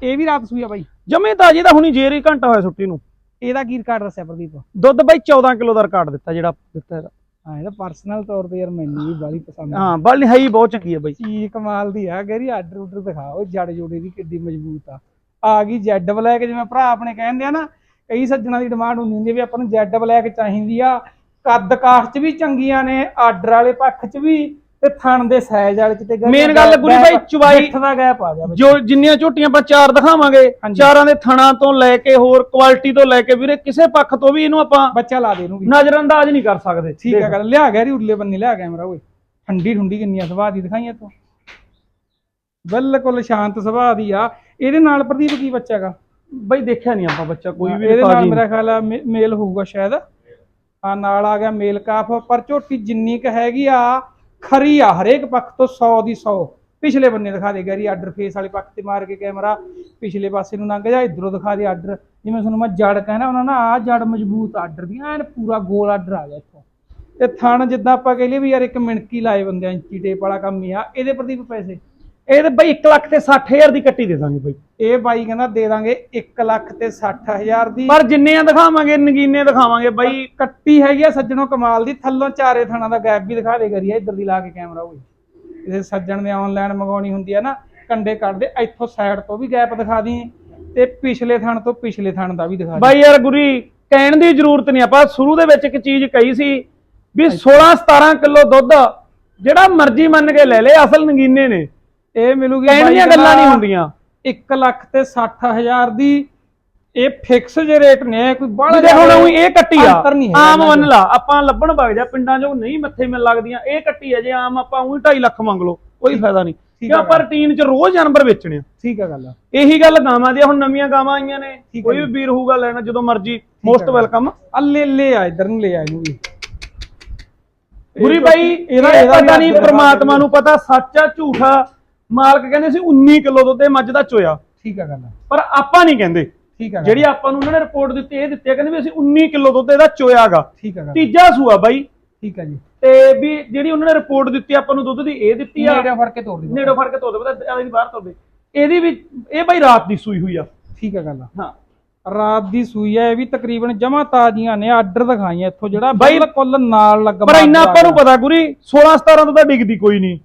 ਇਹ ਵੀ ਰਾਤ ਸੂਈ ਆ ਬਾਈ। ਜਮੇ ਤਾਜੀ ਦਾ ਹੁਣੀ ਜੇਰੀ ਘੰਟਾ ਹੋਇਆ ਛੁੱਟੀ ਨੂੰ। ਇਹਦਾ ਕੀ ਰਿਕਾਰਡ ਦੱਸਿਆ ਪ੍ਰਦੀਪ? ਦੁੱਧ ਬਾਈ 14 ਕਿਲੋ ਦਾ ਰਿਕਾਰਡ ਦਿੱਤਾ ਜਿਹੜਾ ਦਿੱਤਾ ਇਹਦਾ। ਹਾਂ ਇਹਦਾ ਪਰਸਨਲ ਤੌਰ ਤੇ ਯਾਰ ਮੈਨੂੰ ਵੀ ਬਾਲੀ ਪਸੰਦ ਆ। ਹਾਂ ਬਲ ਹਾਈ ਬਹੁਤ ਚੰਗੀ ਆ ਬਾਈ। ਚੀਜ਼ ਕਮਾਲ ਦੀ ਆ ਗੈਰੀ ਆਰਡਰ ਉਡਰ ਦਿਖਾਓ ਜੜ ਜੋੜੇ ਦੀ ਕਿੱਡੀ ਮਜ਼ਬੂਤ ਆ। ਆ ਗਈ ਜੈਡ ਬਲੈਕ ਜਿਵੇਂ ਭਰਾ ਆਪਣੇ ਕਹਿੰਦੇ ਆ ਨਾ ਕਈ ਸੱਜਣਾ ਦੀ ਡਿਮਾਂਡ ਹੁੰਦੀ ਹੁੰਦੀ ਆ ਵੀ ਆਪਾਂ ਨੂੰ ਜੈਡ ਬਲੈਕ ਚਾਹੀਦੀ ਆ। ਕੱਦ ਕਾਠ ਚ ਵੀ ਚੰਗੀਆਂ ਨੇ ਆਰਡਰ ਵਾਲੇ ਪੱਖ ਚ ਵੀ। ਤੇ ਥਣ ਦੇ ਸਾਈਜ਼ ਵਾਲੇ ਚ ਤੇ Main ਗੱਲ ਗੁਰੀ ਬਾਈ ਚਵਾਈ- ਮਿੱਠ ਦਾ ਗੈਪ ਆ ਗਿਆ ਜੋ ਜਿੰਨੀਆਂ ਝੋਟੀਆਂ ਆਪਾਂ ਚਾਰ ਦਿਖਾਵਾਂਗੇ। ਚਾਰਾਂ ਦੇ ਥਣਾ ਤੋਂ ਲੈ ਕੇ ਹੋਰ ਕੁਆਲਿਟੀ ਤੋਂ ਲੈ ਕੇ ਵੀਰੇ ਕਿਸੇ ਪੱਖ ਤੋਂ ਵੀ ਇਹਨੂੰ ਆਪਾਂ ਬੱਚਾ ਲਾ ਦੇ ਇਹਨੂੰ ਵੀ। ਨਜ਼ਰਅੰਦਾਜ਼ ਨਹੀਂ ਕਰ ਸਕਦੇ ਠੀਕ ਆ ਗੱਲ ਲਿਆ ਗੈਰੀ ਉਰਲੇ ਬੰਨੇ ਲਿਆ ਕੈਮਰਾ ਓਏ। ਠੰਡੀ ਠੁੰਡੀ ਕਿੰਨੀਆਂ ਸੁਭਾਅ ਦੀ ਦਿਖਾਈਆਂ ਤੂੰ। ਬਿਲਕੁਲ ਸ਼ਾਂਤ ਸੁਭਾਅ ਦੀ ਆ। ਇਹਦੇ ਨਾਲ ਪ੍ਰਦੀਪ ਕੀ ਬੱਚਾ ਹੈਗਾ? ਬਾਈ ਦੇਖਿਆ ਨਹੀਂ ਆਪਾਂ ਬੱਚਾ ਕੋਈ ਵੀ ਇਹਦੇ ਨਾਲ ਮੇਰਾ ਖਿਆਲ ਆ ਮੇਲ ਹੋਊਗਾ ਸ਼ਾਇਦ। ਆ ਨਾਲ ਆ ਗਿਆ ਮੇਲ ਕਾਫ ਪਰ ਝੋਟੀ ਜਿੰਨੀ ਕ ਹੈਗੀ ਆ ਖਰੀ ਆ, ਹਰੇਕ ਪੱਖ ਤੋਂ 100 ਦੀ 100 ਪਿਛਲੇ ਬੰਨੇ ਦਿਖਾ ਦੇ, ਗੈਰੀ ਆਰਡਰ ਫੇਸ ਵਾਲੇ ਪੱਖ ਤੇ ਮਾਰ ਕੇ ਕੈਮਰਾ ਪਿਛਲੇ ਪਾਸੇ ਨੂੰ ਲੰਘ ਜਾ, ਇਧਰੋਂ ਦਿਖਾ ਦੇ ਆਰਡਰ। ਜਿਵੇਂ ਤੁਹਾਨੂੰ ਮੈਂ ਜੜ ਕਹਿਣਾ, ਉਹਨਾਂ ਨਾ ਆ ਜੜ ਮਜ਼ਬੂਤ ਆਰਡਰ ਦੀ, ਐਨ ਪੂਰਾ ਗੋਲ ਆਰਡਰ ਆ ਗਿਆ ਇੱਥੋਂ। ਤੇ ਥਣ ਜਿੱਦਾਂ ਆਪਾਂ ਕਹਿ ਲਈਏ ਵੀ ਯਾਰ ਇੱਕ ਮਿਣਕੀ ਲਾਏ ਬੰਦੇ ਆ ਇੰਚੀ ਟੇਪ ਵਾਲਾ ਕੰਮ ਹੀ ਆ, ਇਹਦੇ ਪ੍ਰਦੀਪ ਪੈਸੇ? ਇਹਦੇ ਬਾਈ 1 ਲੱਖ ਤੇ 60000 ਦੀ ਕੱਟੀ ਦੇ ਦਾਂਗੇ ਬਾਈ। ਇਹ ਬਾਈ ਕਹਿੰਦਾ ਦੇ ਦਾਂਗੇ 1 ਲੱਖ ਤੇ 60000 ਦੀ। ਪਰ ਜਿੰਨੇ ਆ ਦਿਖਾਵਾਂਗੇ ਨਗੀਨੇ ਦਿਖਾਵਾਂਗੇ ਬਾਈ। ਕੱਟੀ ਹੈਗੀ ਆ ਸੱਜਣੋਂ ਕਮਾਲ ਦੀ। ਥੱਲੋਂ ਚਾਰੇ ਥਾਣਾ ਦਾ ਗੈਪ ਵੀ ਦਿਖਾ ਦੇ ਕਰੀਏ ਇੱਧਰ ਦੀ ਲਾ ਕੇ ਕੈਮਰਾ ਹੋਈ ਕਿਸੇ ਸੱਜਣ ਨੇ ਆਨਲਾਈਨ ਮੰਗਾਉਣੀ ਹੁੰਦੀ ਆ ਨਾ ਕੰਡੇ ਕੱਢਦੇ ਇੱਥੋਂ ਸਾਈਡ ਤੋਂ ਵੀ ਗੈਪ ਦਿਖਾ ਦੀ ਤੇ ਪਿਛਲੇ ਥਣ ਤੋਂ ਪਿਛਲੇ ਥਣ ਦਾ ਵੀ ਦਿਖਾ ਦੀ। ਬਾਈ ਯਾਰ ਗੁਰੀ ਕਹਿਣ ਦੀ ਜ਼ਰੂਰਤ ਨਹੀਂ ਆਪਾਂ ਸ਼ੁਰੂ ਦੇ ਵਿੱਚ ਇੱਕ ਚੀਜ਼ ਕਹੀ ਸੀ ਵੀ 16 17 ਕਿਲੋ ਦੁੱਧ ਜਿਹੜਾ ਮਰਜ਼ੀ ਮੰਨ ਕੇ ਲੈ ਲੈ ਅਸਲ ਨਗੀਨੇ ਨੇ। ਇਹ ਮਿਲੂਗੀ ਕਹਿਣ ਦੀਆਂ ਗੱਲਾਂ ਨਹੀਂ ਹੁੰਦੀਆਂ। 1 ਲੱਖ ਤੇ 60000 ਦੀ। ਇਹ ਫਿਕਸ ਜੇ ਰੇਟ ਨੇ ਕੋਈ ਬਾਹਲਾ ਜਿਹਦੇ ਹੁਣ ਉਹੀ ਇਹ ਕੱਟੀ ਆ। ਆਮ ਮੰਨ ਲਾ ਆਪਾਂ ਲੱਭਣ ਵਗ ਜਾ ਪਿੰਡਾਂ 'ਚੋਂ ਨਹੀਂ ਮੱਥੇ ਮਿਲ ਲੱਗਦੀਆਂ ਇਹ ਕੱਟੀ ਆ ਜੇ ਆਮ ਆਪਾਂ ਉਹੀ 2.5 ਲੱਖ ਮੰਗ ਲਓ ਕੋਈ ਫਾਇਦਾ ਨਹੀਂ। ਕਿਉਂ ਆਪਾਂ ਰੂਟੀਨ 'ਚ ਰੋਜ਼ ਜਾਨਵਰ ਵੇਚਣੇ ਆ। ਠੀਕ ਆ ਗੱਲ ਇਹੀ ਗੱਲ ਗਾਵਾਂ ਦੀ ਹੁਣ ਨਵੀਆਂ ਗਾਵਾਂ ਆਈਆਂ ਨੇ ਕੋਈ ਵੀ ਵੀਰ ਹੋਊਗਾ ਲੈਣਾ ਜਦੋਂ ਮਰਜ਼ੀ ਮੋਸਟ। ਵੈਲਕਮ ਆ। ਲੈ ਲੈ ਆ ਇਧਰ ਨੂੰ ਲੈ ਆ ਇਹਨੂੰ ਵੀ। ਗੁਰੀ ਬਾਈ ਇਹਦਾ- ਪਤਾ ਨਹੀਂ ਪ੍ਰਮਾਤਮਾ ਨੂੰ ਪਤਾ ਸੱਚ ਆ ਝੂਠਾ ਮਾਲਕ ਕਹਿੰਦੇ ਸੀ 19 ਕਿਲੋ ਦੁੱਧ ਇਹ ਮੱਝ ਦਾ ਚੋਇਆ। ਠੀਕ ਆ ਗੱਲ ਪਰ ਆਪਾਂ ਨਹੀਂ ਕਹਿੰਦੇ। ਠੀਕ ਆ ਜਿਹੜੀ ਆਪਾਂ ਨੂੰ ਉਹਨਾਂ ਨੇ ਰਿਪੋਰਟ ਦਿੱਤੀ ਇਹ ਦਿੱਤੀ ਆ, ਕਹਿੰਦੇ ਵੀ ਅਸੀਂ 19 ਕਿਲੋ ਦੁੱਧ ਇਹਦਾ ਚੋਇਆਗਾ। ਠੀਕ ਆ ਗੱਲ ਤੀਜਾ ਸੂਆ ਬਾਈ। ਠੀਕ ਆ ਜੀ। ਤੇ ਵੀ ਜਿਹੜੀ ਉਹਨਾਂ ਨੇ ਰਿਪੋਰਟ ਦਿੱਤੀ ਆਪਾਂ ਨੂੰ ਦੁੱਧ ਦੀ ਇਹ ਦਿੱਤੀ ਆ। ਨੇੜੇ ਫੜ ਕੇ ਤੋੜ ਦੇ ਨੇੜੋਂ ਫੜ ਕੇ ਧੋ ਦੇ ਪਤਾ ਐਵੇਂ ਦੀ ਬਾਹਰ ਧੋ ਦੇ। ਇਹਦੀ ਵੀ ਇਹ ਬਾਈ ਰਾਤ ਦੀ ਸੂਈ ਹੋਈ ਆ। ਠੀਕ ਆ ਗੱਲ ਹਾਂ। ਰਾਤ ਦੀ ਸੂਈ ਹੈ ਇਹ ਵੀ ਤਕਰੀਬਨ ਜਮਾ ਤਾਜ਼ੀਆਂ ਨੇ ਆਰਡਰ ਦਿਖਾਈਆਂ ਇੱਥੋਂ ਜਿਹੜਾ ਬਿਲਕੁਲ ਨਾਲ ਲੱਗ ਪਰ ਇੰਨਾ ਆਪਾਂ ਨੂੰ ਪਤਾ ਗੁਰੀ 16 17 ਤੋਂ ਤਾਂ ਡਿੱਗਦੀ ਕੋਈ ਨਹੀਂ।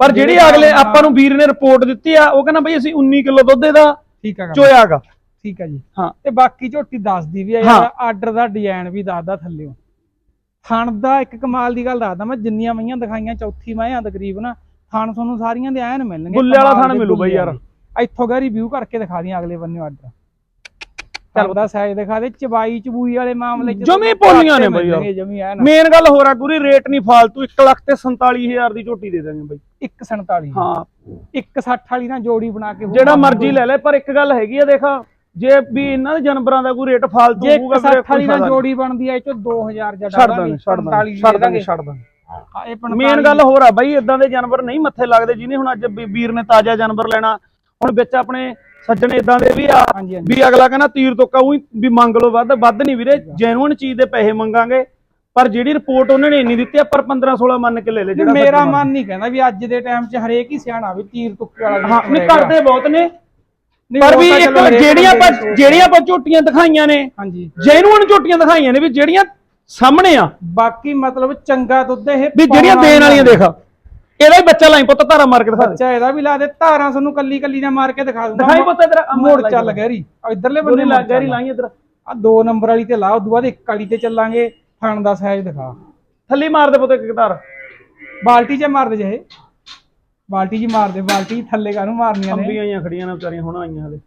ਪਰ ਜਿਹੜੀ ਅਗਲੇ ਆਪਾਂ ਨੂੰ ਵੀਰ ਨੇ ਰਿਪੋਰਟ ਦਿੱਤੀ ਆ ਉਹ ਕਹਿੰਦਾ ਬਈ ਅਸੀਂ 19 ਕਿਲੋ ਦੁੱਧ ਇਹਦਾ ਠੀਕ ਆ ਚੋਇਆਗਾ। ਠੀਕ ਹੈ ਜੀ। ਹਾਂ। ਤੇ ਬਾਕੀ ਝੋਟੀ ਦੱਸਦੀ ਵੀ ਆ। ਯਾਰ ਆਰਡਰ ਦਾ ਡਿਜ਼ਾਈਨ ਵੀ ਦੱਸਦਾ ਥੱਲਿਓ। ਥਣ ਦਾ ਇੱਕ ਕਮਾਲ ਦੀ ਗੱਲ ਦੱਸਦਾ ਮੈਂ ਜਿੰਨੀਆਂ ਮਈਆਂ ਦਿਖਾਈਆਂ ਚੌਥੀ ਮੈਂ ਆ ਤਕਰੀਬਨ ਥਣ ਤੁਹਾਨੂੰ ਸਾਰੀਆਂ ਦੇ ਐਨ ਮਿਲਣਗੇ ਗੁੱਲੇ ਵਾਲਾ ਥਣ ਦੇ ਮਿਲੂ ਬਈ ਯਾਰ। ਇੱਥੋਂ ਗਾ ਰਿਵਿਊ ਕਰਕੇ ਦਿਖਾ ਦੀਆਂ ਅਗਲੇ ਬੰਨੇ ਆਰਡਰ ਚੱਲ ਦਾ ਸਾਈਜ਼ ਦਿਖਾ ਦੇ ਚਬਾਈ ਚਬੂਈ ਵਾਲੇ ਮਾਮਲੇ ਚ ਜਮੀ ਪੋਲੀਆਂ ਨੇ ਬਈ ਯਾਰ। ਮੇਨ ਗੱਲ ਹੋਰ ਆ ਗੁਰੀ ਰੇਟ ਨਹੀਂ ਫਾਲਤੂ 1 ਲੱਖ ਤੇ 47000 ਦੀ ਝੋਟੀ ਦੇ ਦਾਂਗੇ ਬਾਈ। 147 ਹਾਂ। 160 ਵਾਲੀ ਨਾ ਜੋੜੀ ਬਣਾ ਕੇ ਜਿਹੜਾ ਮਰਜ਼ੀ ਲੈ ਲੈ ਪਰ ਇੱਕ ਗੱਲ ਹੈਗੀ ਆ ਦੇਖ ਜੇ ਵੀ ਇਹਨਾਂ ਦੇ ਜਾਨਵਰਾਂ ਦਾ ਕੋਈ ਰੇਟ ਫਾਲਤੂ ਹੋਊਗਾ 160 ਵਾਲੀ ਕੋਈ ਨਾਲ ਫਾਇਦਾ ਜੋੜੀ ਬਣਦੀ ਆ ਇਹ ਚੋਂ 2000 ਜਾਂ ਛੱਡ ਦਾਂਗੇ ਛੱਡ ਦਾਂਗੇ ਛੱਡ ਦਾਂਗੇ ਛੱਡ ਦਾਂਗੇ। ਹਾਂ, ਇਹ 45 ਮੇਨ ਗੱਲ ਹੋਰ ਆ ਬਾਈ ਇਦਾਂ ਦੇ ਜਾਨਵਰ ਨਹੀਂ ਮੱਥੇ ਲੱਗਦੇ ਜਿਹਨੇ ਹੁਣ ਅੱਜ ਵੀਰ ਨੇ ਤਾਜ਼ਾ ਜਾਨਵਰ ਲੈਣਾ ਹੁਣ ਵਿੱਚ ਆਪਣੇ ਸੱਜਣ ਇਦਾਂ ਦੇ ਵੀ ਆ। ਹਾਂਜੀ ਹਾਂਜੀ। ਵੀ ਅਗਲਾ ਕਹਿੰਦਾ ਤੀਰ ਤੋਂ ਕਹੂੰ ਵੀ ਮੰਗ ਲਓ ਵੱਧ ਵੱਧ ਨਹੀਂ ਵੀਰੇ ਜੈਨੂਇਨ ਚੀਜ਼ ਦੇ ਪੈਸੇ ਮੰਗਾਂਗੇ। ਪਰ ਜਿਹੜੀ ਰਿਪੋਰਟ ਉਹਨਾਂ ਨੇ ਇੰਨੀ ਦਿੱਤੀ ਆ ਪਰ 15 16 ਮੰਨ ਕੇ ਲੈ ਲੈ ਜਿਹੜਾ ਮੇਰਾ ਸੱਜਣ ਮਨ ਨਹੀਂ ਕਹਿੰਦਾ ਵੀ ਅੱਜ ਦੇ ਟਾਈਮ 'ਚ ਹਰੇਕ ਹੀ ਸਿਆਣਾ ਵੀ ਤੀਰ ਤੁੱਕੇ ਵਾਲਾ ਹਾਂ ਨਹੀਂ। ਕਰਦੇ ਬਹੁਤ ਨੇ। ਨਹੀਂ, ਪਰ ਉਹ ਵੀ ਤਾਂ ਇੱਕ ਚਲੋ ਹਰੇਕ ਜਿਹੜੀਆਂ ਬੰਦੇ ਆਪਾਂ ਦੀ ਸੋਚ ਜਿਹੜੀਆਂ ਆਪਾਂ ਝੋਟੀਆਂ ਦਿਖਾਈਆਂ ਨੇ ਹਾਂਜੀ। ਜੈਨੂਇਨ ਝੋਟੀਆਂ ਦਿਖਾਈਆਂ ਨੇ ਵੀ ਜਿਹੜੀਆਂ ਸਾਹਮਣੇ ਆ। ਬਾਕੀ ਮਤਲਬ ਚੰਗਾ ਦੁੱਧ ਇਹ ਵੀ ਜਿਹੜੀਆਂ ਪਾਉਣਾ ਦੇਣ ਵਾਲੀਆਂ ਦੇਖ। ਇਹਦਾ ਹੀ ਬੱਚਾ ਲਾਈ ਪੁੱਤ ਧਾਰਾ ਮਾਰ ਕੇ ਦਿਖਾ ਦੇ। ਬੱਚਾ ਇਹਦਾ ਵੀ ਲਾ ਦੇ ਧਾਰਾਂ ਤੁਹਾਨੂੰ ਕੱਲੀ ਕੱਲੀ ਨਾ ਮਾਰ ਕੇ ਦਿਖਾ ਦੂੰਗਾ। ਦਿਖਾਈ ਪੁੱਤ ਇਧਰ ਮੋੜ ਚੱਲ ਗਹਿਰੀ ਆ ਇਧਰਲੇ ਬੰਨੇ ਲੱਗ ਗਹਿਰੀ ਲਾਈ ਇਧਰ। ਆ ਦੋ ਨੰਬਰ ਵਾਲੀ ਤੇ ਲਾ ਉਦੋਂ ਬਾਅਦ ਇੱਕ ਵਾਲੀ ਤੇ ਚੱਲਾਂਗੇ ਥਣ ਦਾ ਸਾਈਜ਼ ਦਿਖਾ। ਥੱਲੇ ਮਾਰ ਦੇ ਪੁੱਤ ਇੱਕ ਧਾਰ। ਬਾਲਟੀ 'ਚ ਮਾਰ ਦੇ ਜੇ ਬਾਲਟੀ 'ਚ ਮਾਰ ਦੇ ਬਾਲਟੀ ਥੱਲੇ ਕਾਹਨੂੰ ਮਾਰਨੀਆਂ ਨੇ? ਅੰਬੀਆਂ ਆਈਆਂ ਖੜੀਆਂ ਨੇ ਵਿਚਾਰੀਆਂ ਹੁਣ ਆਈਆਂ ਹਲੇ।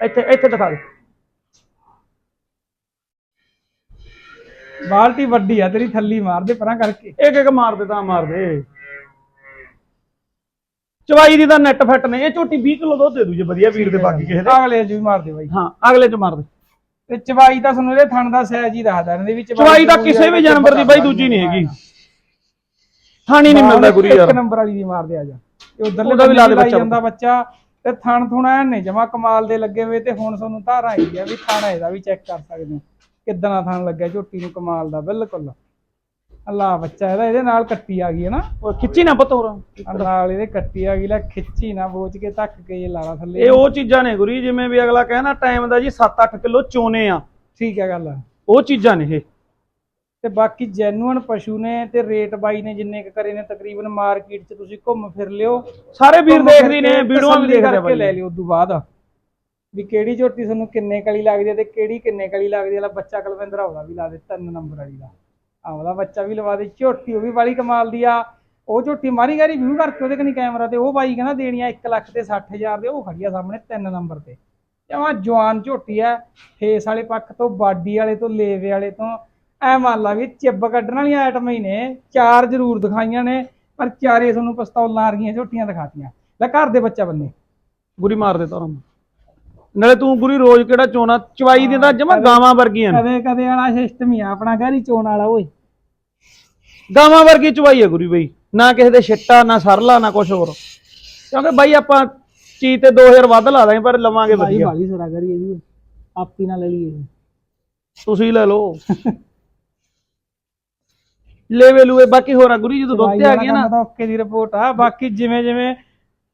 ਇੱਥੇ ਇੱਥੇ ਦਿਖਾ ਦੇ। ਬਾਲਟੀ ਵੱਡੀ ਆ ਤੇਰੀ ਥੱਲੀ ਮਾਰ ਦੇ ਪਰਾਂ ਕਰਕੇ। ਇੱਕ ਇੱਕ ਮਾਰ ਦੇ ਤਾਂ ਮਾਰ ਦੇ। ਚਵਾਈ ਦੀ ਤਾਂ ਨੈਟ ਫਿੱਟ ਨੇ ਇਹ ਝੋਟੀ 20 ਕਿਲੋ ਦੁੱਧ ਦੇ ਦੂ ਜੇ ਵਧੀਆ ਵੀਰ ਦੇ ਬਾਕੀ ਕਿਸੇ ਦੇ। ਅਗਲੇ 'ਚ ਵੀ ਮਾਰ ਦੇ ਬਾਈ। ਹਾਂ ਅਗਲੇ ਚ ਮਾਰ ਦੇ। ਤੇ ਚਵਾਈ ਤਾਂ ਤੁਹਾਨੂੰ ਇਹਦੇ ਥਣ ਦਾ ਸਾਈਜ਼ ਹੀ ਦੱਸਦਾ ਇਹਦੇ ਵਿੱਚ ਚਵਾਈ ਤਾਂ ਕਿਸੇ ਵੀ ਜਾਨਵਰ ਦੀ ਬਾਈ ਦੂਜੀ ਨਹੀਂ ਹੈਗੀ। ਥਾਣੀ ਨਹੀਂ ਮਿਲਦਾ ਗੁਰੀ ਯਾਰ। ਇੱਕ ਨੰਬਰ ਵਾਲੀ ਦੀ ਮਾਰ ਦੇ ਆ ਜਾ। ਇਹ ਉਧਰਲੇ ਵੀ ਲਾ ਦੇ ਬੱਚਾ। ਜਾਂਦਾ ਬੱਚਾ ਤੇ ਥਣ ਥੁਣਾ ਨੇ ਜਮਾ ਕਮਾਲ ਦੇ ਲੱਗੇ ਹੋਏ ਤੇ ਹੁਣ ਤੁਹਾਨੂੰ ਧਾਰਾ ਆਈ ਗਿਆ ਵੀ ਥਾਣਾ ਇਹਦਾ ਵੀ ਚੈੱਕ ਕਰ ਸਕਦੇ ਹੋ। ਕਿੱਦਾਂ ਥਣ ਲੱਗਿਆ ਝੋਟੀ ਨੂੰ ਕਮਾਲ ਦਾ ਬਿਲਕੁਲ। ਅੱਲਾ ਬੱਚਾ ਇਹਦਾ ਇਹਦੇ ਨਾਲ ਕੱਟੀ ਆ ਗਈ ਹੈ ਨਾ। ਉਹ ਖਿੱਚੀ ਨਾ ਪੁੱਤ ਹੋਰ। ਆਹ ਨਾਲ ਇਹਦੇ ਕੱਟੀ ਆ ਗਈ ਲੈ ਖਿੱਚੀ ਨਾ ਬੋਚ ਕੇ ਧੱਕ ਕੇ ਇਹ ਲਾਲਾ ਥੱਲੇ। ਇਹ ਉਹ ਚੀਜ਼ਾਂ ਨੇ ਗੁਰੀ ਜਿਵੇਂ ਵੀ ਅਗਲਾ ਕਹਿੰਦਾ ਟਾਈਮ ਦਾ ਜੀ 7-8 ਕਿਲੋ ਚੋਨੇ ਆ। ਠੀਕ ਹੈ ਗੱਲ। ਉਹ ਚੀਜ਼ਾਂ ਨੇ ਇਹ। ਤੇ ਬਾਕੀ ਜੈਨੂਅਨ ਪਸ਼ੂ ਨੇ ਤੇ ਰੇਟ ਬਾਈ ਨੇ ਜਿੰਨੇ ਕ ਕਰੇ ਨੇ ਤਕਰੀਬਨ ਮਾਰਕੀਟ 'ਚ ਤੁਸੀਂ ਘੁੰਮ ਫਿਰ ਲਿਓ। ਸਾਰੇ ਵੀਰ ਦੇਖਦੇ ਨੇ ਕੇ ਵੀਡੀਓਆਂ ਵੀ ਦੇਖਦੇ ਕਰਕੇ ਲੈ ਬਾਈ। ਲਿਓ ਉਦੋਂ ਬਾਅਦ। ਵੀ ਕਿਹੜੀ ਝੋਟੀ ਤੁਹਾਨੂੰ ਕਿੰਨੇ ਕਲੀ ਲੱਗਦੀ ਹੈ ਤੇ ਕਿਹੜੀ ਕਿੰਨੇ ਕਲੀ ਲੱਗਦੀ ਵਾਲਾ ਬੱਚਾ ਕੁਲਵਿੰਦਰ ਆਉਦਾ ਵੀ ਲਾ ਦੇ ਤਿੰਨ ਨੰਬਰ ਵਾਲੀ ਦਾ। ਆਵਲਾ ਬੱਚਾ ਵੀ ਲਵਾ ਦੇ, ਝੋਟੀ ਉਹ ਵੀ ਬੜੀ ਕਮਾਲ ਦੀ ਆ। ਉਹ ਝੋਟੀ ਮਾਰੀ ਗਈ ਰਿਵਿਊ ਕਰਕੇ ਉਹਦੇ ਕਨੀ ਕੈਮਰਾ ਤੇ, ਉਹ ਬਾਈ ਕਹਿੰਦਾ ਦੇਣੀ ਆ 1 ਲੱਖ ਤੇ 60000 ਦੇ, ਉਹ ਖੜੀ ਆ ਸਾਹਮਣੇ ਤਿੰਨ ਨੰਬਰ ਤੇ। ਜਮਾਂ ਜਵਾਨ ਝੋਟੀ ਆ, ਫੇਸ ਵਾਲੇ ਪੱਖ ਤੋਂ, ਬਾਡੀ ਵਾਲੇ ਤੋਂ, ਲੇਵੇ ਵਾਲੇ ਤੋਂ, ਐ ਮੰਨ ਲਾ ਵੀ ਚਿੱਬ ਕੱਢਣ ਵਾਲੀਆਂ ਆਈਟਮਾਂ ਹੀ ਨੇ, ਚਾਰ ਜ਼ਰੂਰ ਦਿਖਾਈਆਂ ਨੇ, ਪਰ ਚਾਰੇ ਤੁਹਾਨੂੰ ਪਿਸਤੌਲਾਂ ਵਰਗੀਆਂ ਝੋਟੀਆਂ ਦਿਖਾਤੀਆਂ। ਲੈ ਘਰ ਦੇ ਬੱਚਾ ਬੰਨੇ। ਬੁਰੀ ਮਾਰ ਦੇ ਤਾਰਾਂ ਨਾਲੇ ਤੂੰ ਗੁਰੀ ਰੋਜ਼ ਕਿਹੜਾ ਚੋਣਾ? ਚਵਾਈ ਦੀ ਤਾਂ ਜਮਾ ਗਾਵਾਂ ਵਰਗੀਆਂ ਨੇ। ਕਦੇ ਕਦੇ ਵਾਲਾ ਸਿਸਟਮ ਹੀ ਆ ਆਪਣਾ ਘਰ ਹੀ ਚੋਣ ਵਾਲਾ ਓਏ। ਗਾਵਾਂ ਵਰਗੀ ਚਵਾਈ ਹੈ ਗੁਰੀ ਬਈ। ਨਾ ਕਿਸੇ ਦੇ ਛਿੱਟਾ ਨਾ ਸਰਲਾ ਨਾ ਕੁਝ ਹੋਰ। ਕਿਉਂਕਿ ਬਾਈ ਆਪਾਂ ਚੀਜ਼ ਤੇ 2000 ਵੱਧ ਲਾ ਦਾਂਗੇ ਪਰ ਲਵਾਂਗੇ ਵਧੀਆ। ਬਾਲੀ ਸਰਾ ਕਰੀ ਇਹਦੀ ਆਪੀ ਨਾਲ ਲੈ ਲਈਏ। ਤੁਸੀਂ ਲੈ ਲਓ। ਲੈਵੇ ਲੂਏ ਬਾਕੀ ਹੋਰ ਗੁਰੀ ਜਦੋਂ ਦੁੱਧ ਤੇ ਆ ਗਿਆ ਨਾ। ਤਾਂ ਓਕੇ ਦੀ ਰਿਪੋਰਟ ਆ। ਬਾਕੀ ਜਿਵੇਂ ਜਿਵੇਂ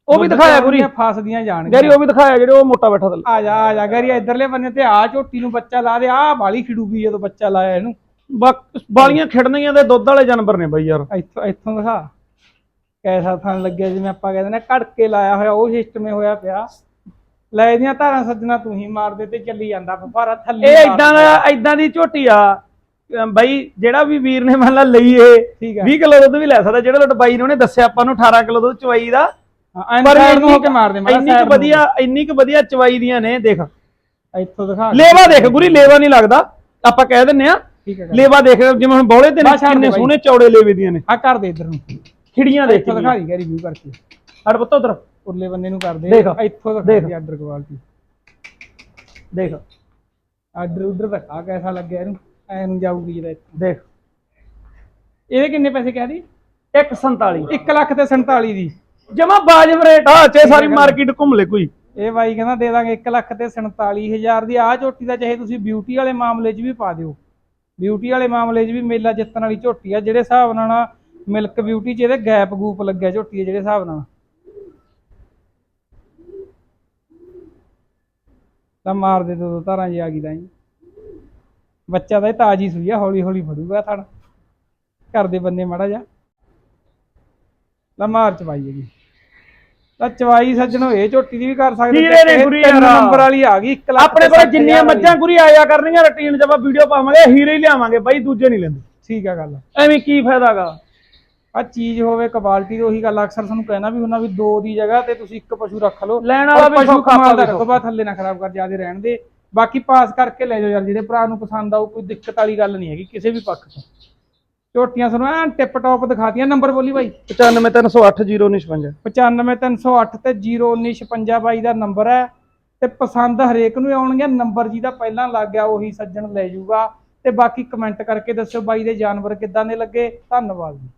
ਉਹ ਵੀ ਦਿਖਾਇਆ ਗੁਰੀ ਫਸਦੀਆਂ ਜਾਣਗੀਆਂ। ਗੈਰੀ ਉਹ ਵੀ ਦਿਖਾਇਆ ਜਿਹੜੇ ਉਹ ਮੋਟਾ ਬੈਠਾ ਥੱਲੇ। ਆ ਜਾ ਆ ਜਾ ਗਰੀ ਇਧਰਲੇ ਬੰਨੇ ਤੇ ਆ ਝੋਟੀ ਨੂੰ ਬੱਚਾ ਲਾ ਦੇ ਆ ਬਾਲੀ ਖਿੜੂਗੀ ਜਦੋਂ ਬੱਚਾ ਲਾਇਆ ਇਹਨੂੰ। ਬਾਕ- ਬਾਲੀਆਂ ਖਿੜਨੀਆਂ ਦੇ ਦੁੱਧ ਵਾਲੇ ਜਾਨਵਰ ਨੇ ਬਾਈ ਯਾਰ। ਇੱਥੋਂ ਇੱਥੋਂ ਦਿਖਾ। ਕੈਸਾ ਥਣ ਲੱਗਿਆ ਜਿਵੇਂ ਆਪਾਂ ਕਹਿੰਦੇ ਨੇ ਘੜਕੇ ਲਾਇਆ ਹੋਇਆ ਉਹ ਸਿਸਟਮ ਹੀ ਹੋਇਆ ਪਿਆ। ਲੈ ਦੀਆਂ ਧਾਰਾਂ ਸੱਜਣਾ ਤੂੰ ਹੀ ਮਾਰ ਦੇ ਤੇ ਚੱਲੀ ਜਾਂਦਾ ਫਫਾਰਾ ਥੱਲੇ ਇਹ ਇਦਾਂ ਦਾ ਇਦਾਂ ਦੀ ਝੋਟੀ ਆ। ਬਾਈ ਜਿਹੜਾ ਵੀ ਵੀਰ ਨੇ ਮੰਨ ਲਾ ਲਈ ਇਹ ਠੀਕ ਹੈ 20 ਕਿਲੋ ਦੁੱਧ ਵੀ ਲੈ ਸਕਦਾ ਜਿਹੜਾ ਲੋਟ ਬਾਈ ਨੇ ਉਹਨੇ ਦੱਸਿਆ ਆਪਾਂ ਨੂੰ 18 ਕਿਲੋ ਦੁੱਧ ਚਵਾਈ ਦਾ। ਹਾਂ ਪਰ ਸਾਈਡ ਨੂੰ ਹੋ ਇੰਨੀ ਕੇ ਮਾਰ ਦੇ ਮਾੜਾ ਇੰਨੀ side ਕੁ ਨੂੰ। ਵਧੀਆ ਇੰਨੀ ਕੁ ਵਧੀਆ ਚਵਾਈ ਦੀਆਂ ਨੇ ਦੇਖ। ਇੱਥੋਂ ਦਿਖਾ ਲੇਵਾ ਦੇਖ ਗੁਰੀ ਲੇਵਾ ਨਹੀਂ ਲੱਗਦਾ। ਆਪਾਂ ਕਹਿ ਦਿੰਨੇ ਆ ਠੀਕ ਹੈ ਲੇਵਾ ਦੇਖ ਜਿਵੇਂ ਹੁਣ ਬੋਲੇ ਤੇ ਨੇ ਬਸ ਛੱਡ ਦੇ ਕਿੰਨੇ ਬਾਈ। ਸੋਹਣੇ ਚੌੜੇ ਲੇਵੇ ਦੀਆਂ ਨੇ। ਆ ਕਰ ਦੇ ਇਧਰ ਨੂੰ। ਖਿੜੀਆਂ ਦੇਖ ਇੱਥੋਂ ਦਿਖਾ ਦੀ ਰਿਵਿਊ ਕਰਕੇ। ਹੜ ਪੁੱਤ ਉਧਰ। ਉਰਲੇ ਬੰਦੇ ਨੂੰ ਕਰ ਦੇ ਦੇਖ। ਇੱਥੋਂ ਦਿਖਾ। ਦੀ ਆਰਡਰ ਕੁਆਲਿਟੀ ਦੇਖ। ਆਰਡਰ ਉਧਰ ਦਿਖਾ ਕੈਸਾ ਲੱਗਿਆ ਇਹਨੂੰ? ਐ ਨੂੰ ਜਾਊਗੀ ਜਿਹੜਾ ਇੱਥੋਂ। ਦੇਖ। ਇਹਦੇ ਕਿੰਨੇ ਪੈਸੇ ਕਹਿ ਦੀ? 147 1 ਲੱਖ ਤੇ 47 ਦੀ। ਜਮਾ ਬਾਜਬ ਰੇਟ ਆ ਚੇ ਸਾਰੀ ਮਾਰਕੀਟ ਘੁੰਮ ਲੈ ਕੋਈ। ਇਹ ਬਾਈ ਕਹਿੰਦਾ ਦੇ ਦਾਂਗੇ 1 ਲੱਖ ਤੇ 47000 ਦੀ। ਆ ਝੋਟੀ ਦਾ ਚਾਹੇ ਤੁਸੀਂ ਬਿਊਟੀ ਵਾਲੇ ਮਾਮਲੇ 'ਚ ਵੀ ਪਾ ਦਿਓ। ਬਿਊਟੀ ਵਾਲੇ ਮਾਮਲੇ 'ਚ ਵੀ ਮੇਲਾ ਜਿੱਤਣ ਵਾਲੀ ਝੋਟੀ ਆ ਜਿਹੜੇ ਹਿਸਾਬ ਨਾਲ ਨਾ ਮਿਲਕ ਬਿਊਟੀ 'ਚ ਇਹਦੇ ਗੈਪ ਗੂਪ ਲੱਗਿਆ ਝੋਟੀ ਜਿਹੜੇ ਹਿਸਾਬ ਨਾਲ। ਤਾਂ ਮਾਰ ਦੇ ਦੋ ਧਾਰਾਂ ਜੀ ਆ ਗਈ ਤਾਂ ਜੀ। ਬੱਚਾ ਤਾਂ ਇਹ ਤਾਜੀ ਸੂਈ ਆ ਹੌਲੀ ਹੌਲੀ ਫੜੂਗਾ ਥਣ ਘਰ ਦੇ ਬੰਨੇ ਮਾੜਾ ਜਾ ਲਾ ਮਾਰ ਚ ਪਾਈ ਹੈਗੀ। ਤਾਂ ਚਵਾਈ ਸੱਜਣੋ ਇਹ ਝੋਟੀ ਦੀ ਵੀ ਕਰ ਸਕਦੇ ਨੇ ਗੁਰੀ ਯਾਰ। ਨੰਬਰ ਵਾਲੀ ਆ ਗਈ 1 ਲੱਖ ਆਪਣੇ ਕੋਲ ਜਿੰਨੀਆਂ ਵਾਲੀ। ਮੱਝਾਂ ਗੁਰੀ ਆਇਆ ਕਰਨਗੀਆਂ ਰੁਟੀਨ 'ਚ ਆਪਾਂ ਵੀਡੀਓ ਪਾਵਾਂਗੇ ਹੀਰੇ ਹੀ ਲਿਆਵਾਂਗੇ ਬਾਈ ਦੂਜੇ ਨਹੀਂ ਲੈਂਦੇ। ਠੀਕ ਆ ਗੱਲ। ਐਵੇਂ ਕੀ ਫਾਇਦਾਗਾ ਆ ਚੀਜ਼ ਹੋਵੇ ਕੁਆਲਿਟੀ ਦੀ ਉਹੀ ਗੱਲ ਅਕਸਰ ਤੁਹਾਨੂੰ ਕਹਿਣਾ ਵੀ ਉਹਨਾਂ ਵੀ ਦੋ ਦੀ ਜਗ੍ਹਾ ਤੇ ਤੁਸੀਂ ਇੱਕ ਪਸ਼ੂ ਰੱਖ ਲਓ। ਲੈਣ ਵਾਲਾ ਔਰ ਵੀ ਪਸ਼ੂ ਸੌਖਾ ਕਮਾਲ ਦਾ ਆਪਾਂ ਵੀ ਰੱਖੋ ਬਾ ਥੱਲੇ ਨਾ ਖਰਾਬ ਕਰ ਜਿਆਦੇ ਰਹਿਣ ਦੇ। ਬਾਕੀ ਪਾਸ ਕਰਕੇ ਲੈ ਜਾਓ ਯਾਰ ਜਿਹੜੇ ਭਰਾ ਨੂੰ ਪਸੰਦ ਆਊ ਕੋਈ ਦਿੱਕਤ ਵਾਲੀ ਗੱਲ ਨਹੀਂ ਹੈਗੀ ਕਿਸੇ ਵੀ ਪੱਖ ਤੋਂ। ਝੋਟੀਆਂ ਸਾਨੂੰ ਐਨ ਟਿਪ ਟੌਪ ਦਿਖਾਤੀਆਂ ਨੰਬਰ ਬੋਲੀ ਬਾਈ। 953080956 95308 ਤੇ 01956 ਬਾਈ ਦਾ ਨੰਬਰ ਹੈ। ਤੇ ਪਸੰਦ ਹਰੇਕ ਨੂੰ ਆਉਣਗੇ ਨੰਬਰ ਜਿਹਦਾ ਪਹਿਲਾਂ ਲੱਗ ਗਿਆ ਉਹੀ ਸੱਜਣ ਲੈ ਜਾਊਗਾ। ਤੇ ਬਾਕੀ ਕਮੈਂਟ ਕਰਕੇ ਦੱਸਿਓ ਬਾਈ ਦੇ ਜਾਨਵਰ ਕਿੱਦਾਂ ਦੇ ਲੱਗੇ। ਧੰਨਵਾਦ ਜੀ।